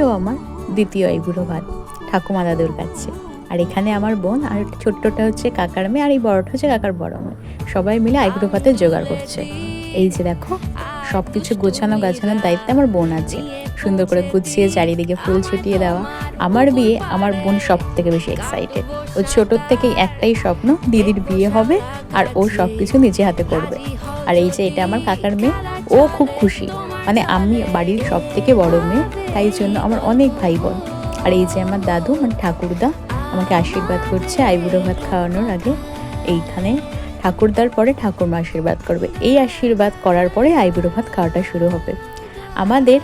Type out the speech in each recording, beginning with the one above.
এটাও আমার দ্বিতীয় আইবুড়ো ভাত ঠাকুমা দাদুর কাছে। আর এখানে আমার বোন আর ছোট্টটা হচ্ছে কাকার মেয়ে আর এই বড়টা হচ্ছে কাকার বড় মেয়ে। সবাই মিলে আইবুড়ো ভাতের জোগাড় করছে। এই যে দেখো সব কিছু গোছানো গাছানোর দায়িত্বে আমার বোন আছে। সুন্দর করে গুছিয়ে চারিদিকে ফুল ছুটিয়ে দেওয়া। আমার বিয়ে আমার বোন সব থেকে বেশি এক্সাইটেড ও ছোটোর থেকেই একটাই স্বপ্ন, দিদির বিয়ে হবে আর ও সব কিছু নিজে হাতে করবে। আর এই যে এটা আমার কাকার মেয়ে, ও খুব খুশি। মানে আমি বাড়ির সব থেকে বড় মেয়ে, তাই জন্য আমার অনেক ভাই বোন আর এই যে আমার দাদু মানে ঠাকুরদা, আমাকে আশীর্বাদ করছে আইবুড়ো ভাত খাওয়ানোর আগে। এইখানে ঠাকুরদার পরে ঠাকুরমা আশীর্বাদ করবে। এই আশীর্বাদ করার পরে আইবুড়ো ভাত খাওয়াটা শুরু হবে। আমাদের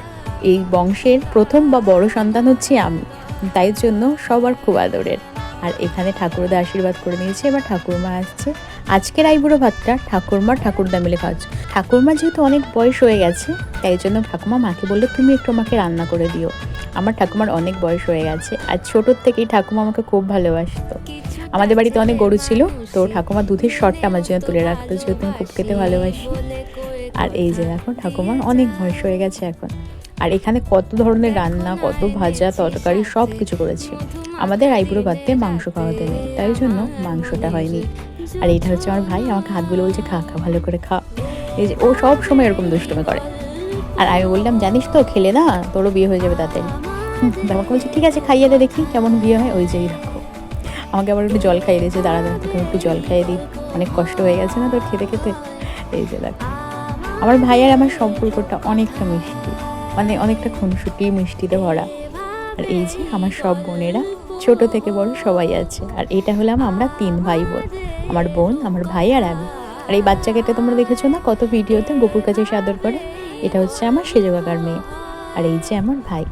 এই বংশের প্রথম বা বড় সন্তান হচ্ছে আমি, তাই জন্য সবার খুব আদরের। আর এখানে ঠাকুরদা আশীর্বাদ করে নিয়েছে, এবার ঠাকুরমা আসছে। আজকের আইবুড়ো ভাতটা ঠাকুরমা ঠাকুরদা মিলে খাওয়াচ্ছে। ঠাকুরমা যেহেতু অনেক বয়স হয়ে গেছে, তাই জন্য ঠাকুমা মাকে বলল, তুমি একটু আমাকে রান্না করে দিও। আমার ঠাকুমার অনেক বয়স হয়ে গেছে আর ছোটোর থেকেই ঠাকুমা আমাকে খুব ভালোবাসতো। আমাদের বাড়িতে অনেক গরু ছিল, তো ঠাকুমা দুধের শটটা আমার জন্য তুলে রাখতো, যেহেতু আমি খুব খেতে ভালোবাসি। আর এই যে দেখো ঠাকুমার অনেক বয়স হয়ে গেছে এখন। আর এখানে কত ধরনের রান্না, কত ভাজা, তরকারি সব কিছু করেছে। আমাদের আইবুড়ো বাদ দিয়ে মাংস খাওয়াতে নেই, তাই জন্য মাংসটা হয়নি। আর এটা হচ্ছে আমার ভাই, আমাকে হাতগুলো বলছে, খা খা, ভালো করে খা। এই যে, ও সব সময় এরকম দুষ্টুমি করে। আর আমি বললাম, জানিস তো, খেলে না, তোরও বিয়ে হয়ে যাবে তাড়াতাড়ি আমাকে বলছে, ঠিক আছে, খাইয়ে দে দেখি, কেমন বিয়ে হয়? ওই যেই রাখো আমাকে আবার একটু জল খাইয়ে দিয়েছে, দাঁড়া দাঁড়া, তোকে একটু জল খাইয়ে দিই। অনেক কষ্ট হয়ে গেছে না তোর খেতে খেতে? এই যে দেখ। আমার ভাই আর আমার সম্পর্কটা অনেকটা মিষ্টি মানে অনেকটা খুনসুটি, মিষ্টিতে ভরা। আর এই যে আমার সব বোনেরা, ছোট থেকে বড় সবাই আছে। আর এটা হলাম আমরা তিন ভাই বোন। আমার বোন, আমার ভাই আর আমি। আর এই বাচ্চাকে তোমরা দেখেছ না? কত ভিডিওতে গোপুর কাছে সাদর করে? এটা হচ্ছে আমার সেজো কাকার মেয়ে। আর এই যে আমার ভাই।